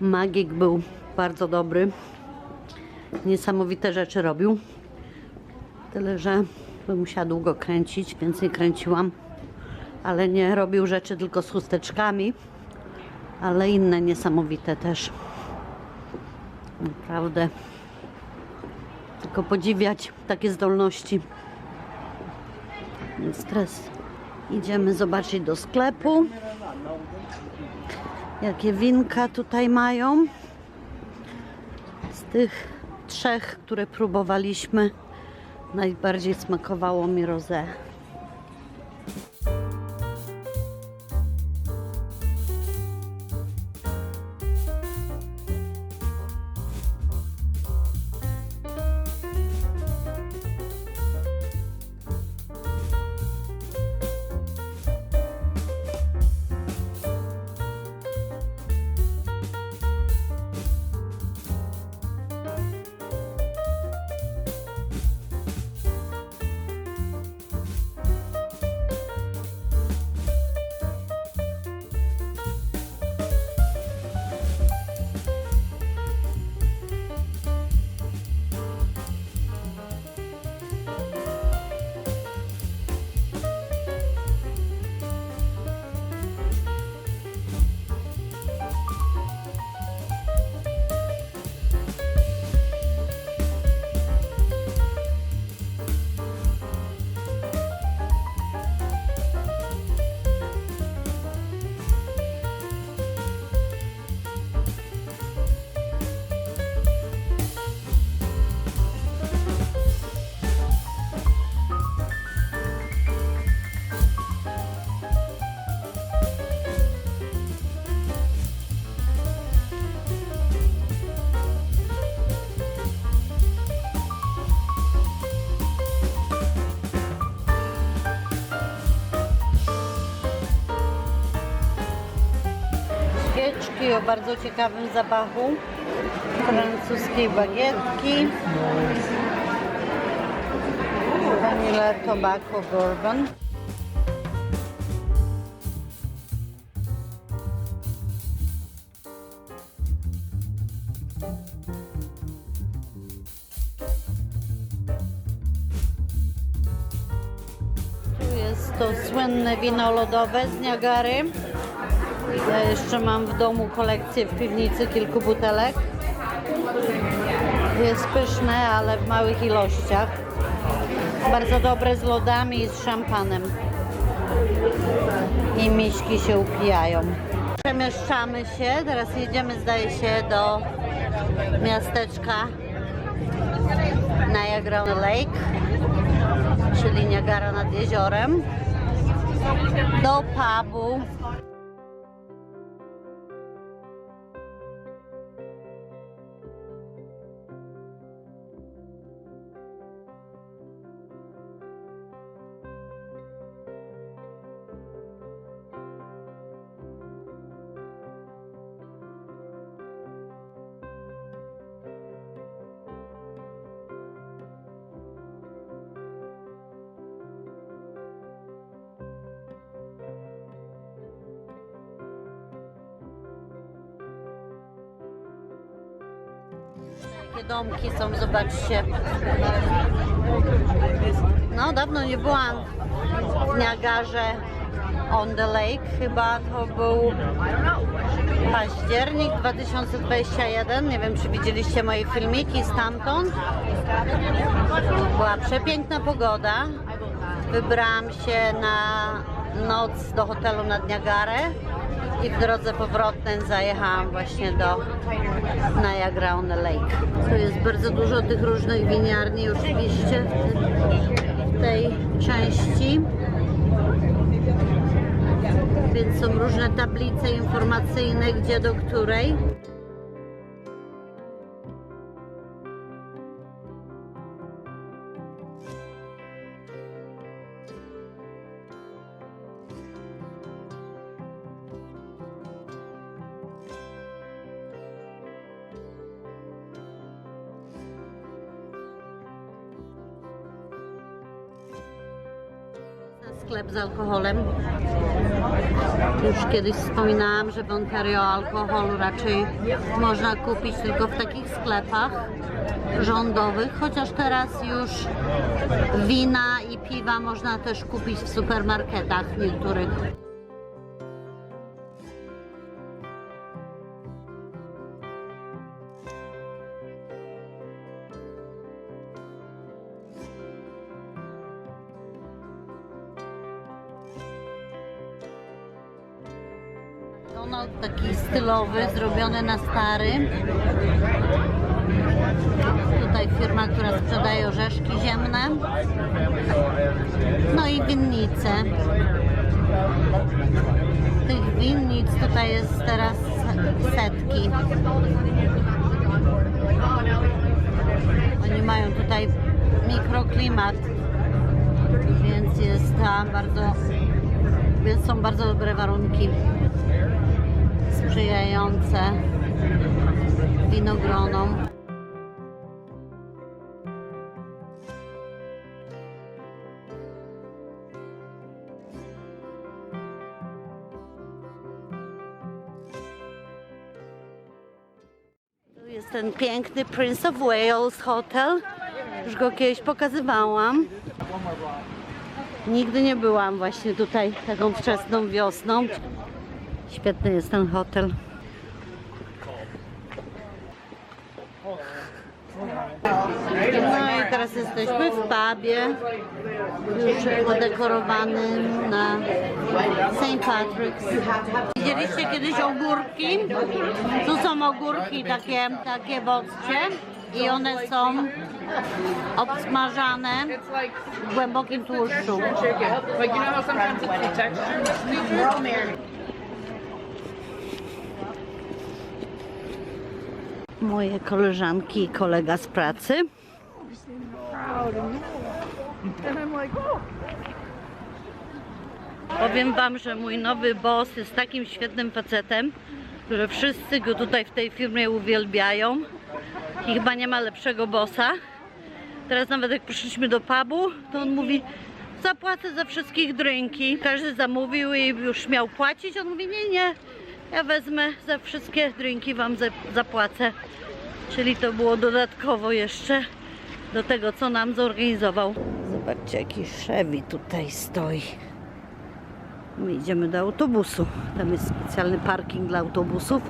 Magik był bardzo dobry. Niesamowite rzeczy robił. Tyle, że bym musiała długo kręcić, więc nie kręciłam. Ale nie robił rzeczy tylko z chusteczkami, ale inne niesamowite też. Naprawdę. Tylko podziwiać takie zdolności. Teraz idziemy zobaczyć do sklepu. Jakie winka tutaj mają. Z tych trzech, które próbowaliśmy, najbardziej smakowało mi rosé. O bardzo ciekawym zapachu. Francuskiej bagietki. Vanilla Tobacco Bourbon. Tu jest to słynne wino lodowe z Niagary. Ja jeszcze mam w domu kolekcję w piwnicy kilku butelek. Jest pyszne, ale w małych ilościach. Bardzo dobre z lodami i z szampanem. I miśki się upijają. Przemieszczamy się. Teraz jedziemy, zdaje się, do miasteczka Niagara Lake, czyli Niagara nad jeziorem. Do pubu. Jakie domki są, zobaczcie. No, dawno nie byłam w Niagarze on the Lake. Chyba to był październik 2021. Nie wiem, czy widzieliście moje filmiki stamtąd. Była przepiękna pogoda. Wybrałam się na noc do hotelu nad Niagarę i w drodze powrotnej zajechałam właśnie do Niagara on Lake. Tu jest bardzo dużo tych różnych winiarni oczywiście w tej części. Więc są różne tablice informacyjne, gdzie do której. Sklep z alkoholem. Już kiedyś wspominałam, że w Ontario alkoholu raczej można kupić tylko w takich sklepach rządowych, chociaż teraz już wina i piwa można też kupić w supermarketach niektórych. Stylowy, zrobiony na stary. Tutaj firma, która sprzedaje orzeszki ziemne. No i winnice. Tych winnic tutaj jest teraz setki. Oni mają tutaj mikroklimat, więc jest tam bardzo, więc są bardzo dobre warunki sprzyjające winogronom. Tu jest ten piękny Prince of Wales Hotel. Już go kiedyś pokazywałam. Nigdy nie byłam właśnie tutaj taką wczesną wiosną. Świetny jest ten hotel. No i teraz jesteśmy w pubie, już podekorowanym na St. Patrick's. Widzieliście kiedyś ogórki? Tu są ogórki takie, takie boccie i one są obsmażane w głębokim tłuszczu. Moje koleżanki i kolega z pracy. Powiem wam, że mój nowy boss jest takim świetnym facetem, że wszyscy go tutaj w tej firmie uwielbiają i chyba nie ma lepszego bossa. Teraz nawet jak przyszliśmy do pubu, to on mówi zapłacę za wszystkich drinki. Każdy zamówił i już miał płacić. On mówi nie, nie, ja wezmę za wszystkie drinki wam za- zapłacę. Czyli to było dodatkowo jeszcze do tego, co nam zorganizował. Zobaczcie, jaki Chevy tutaj stoi. My idziemy do autobusu. Tam jest specjalny parking dla autobusów,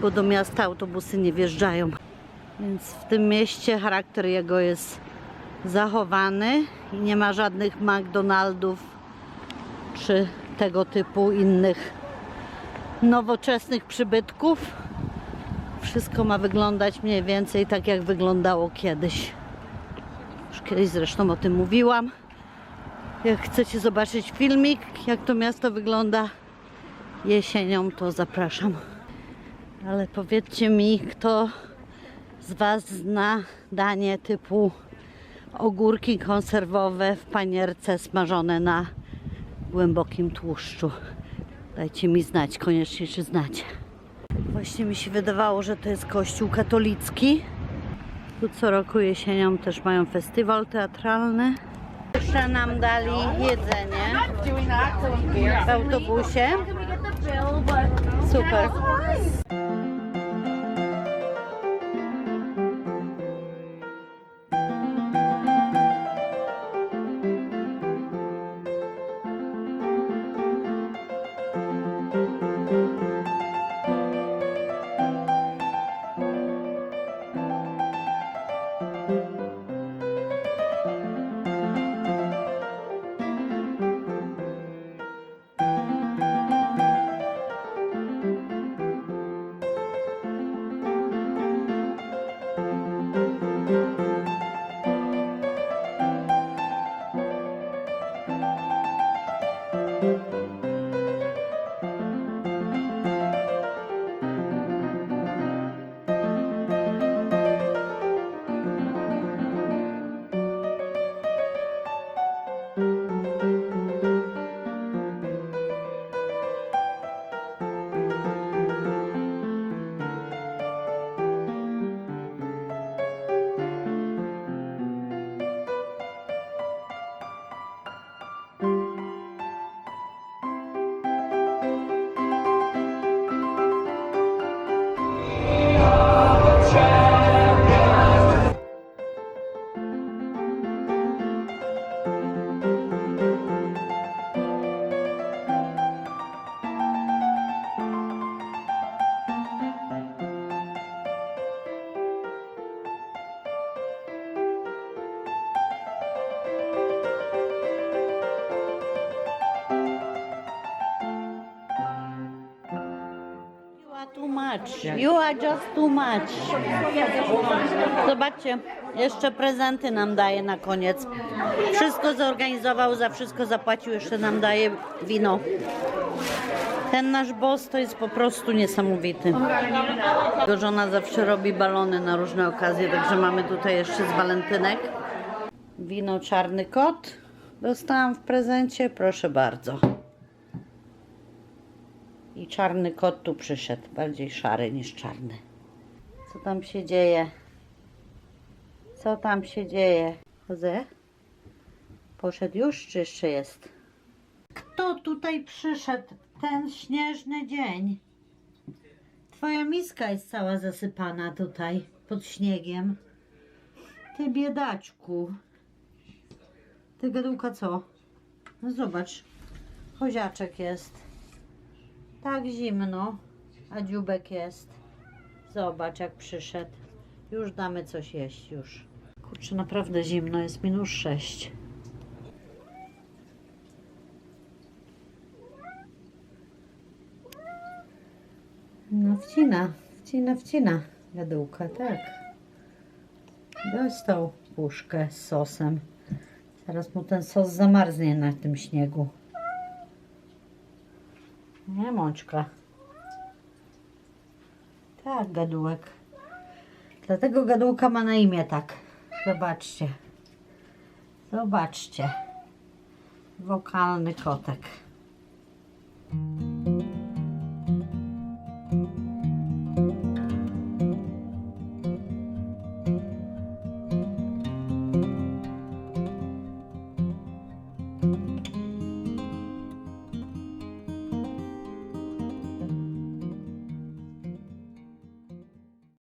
bo do miasta autobusy nie wjeżdżają. Więc w tym mieście charakter jego jest zachowany i nie ma żadnych McDonaldów czy tego typu innych nowoczesnych przybytków. Wszystko ma wyglądać mniej więcej tak, jak wyglądało kiedyś. Już kiedyś zresztą o tym mówiłam. Jak chcecie zobaczyć filmik, jak to miasto wygląda jesienią, to zapraszam. Ale powiedzcie mi, kto z Was zna danie typu ogórki konserwowe w panierce smażone na głębokim tłuszczu. Dajcie mi znać, koniecznie czy znacie. Właśnie mi się wydawało, że to jest kościół katolicki. Tu co roku jesienią też mają festiwal teatralny. Jeszcze nam dali jedzenie w autobusie. Super. Too much. You are just too much. Zobaczcie, jeszcze prezenty nam daje na koniec. Wszystko zorganizował, za wszystko zapłacił, jeszcze nam daje wino. Ten nasz boss to jest po prostu niesamowity. Jego żona zawsze robi balony na różne okazje, także mamy tutaj jeszcze z walentynek. Wino czarny kot. Dostałam w prezencie, proszę bardzo. Czarny kot tu przyszedł, bardziej szary niż czarny. Co tam się dzieje? Co tam się dzieje? Jose? Poszedł już, czy jeszcze jest? Kto tutaj przyszedł ten śnieżny dzień? Twoja miska jest cała zasypana tutaj pod śniegiem. Ty biedaczku. Ty gadułka co? No zobacz. Choziaczek jest. Tak zimno, a dziubek jest. Zobacz jak przyszedł. Już damy coś jeść, już. Kurczę, naprawdę zimno, jest minus 6. No wcina, wcina, wcina. Gadułka, tak. Dostał puszkę z sosem. Zaraz mu ten sos zamarznie na tym śniegu. Mączka. Tak, gadułek. Dlatego gadułka ma na imię tak. Zobaczcie. Zobaczcie. Wokalny kotek.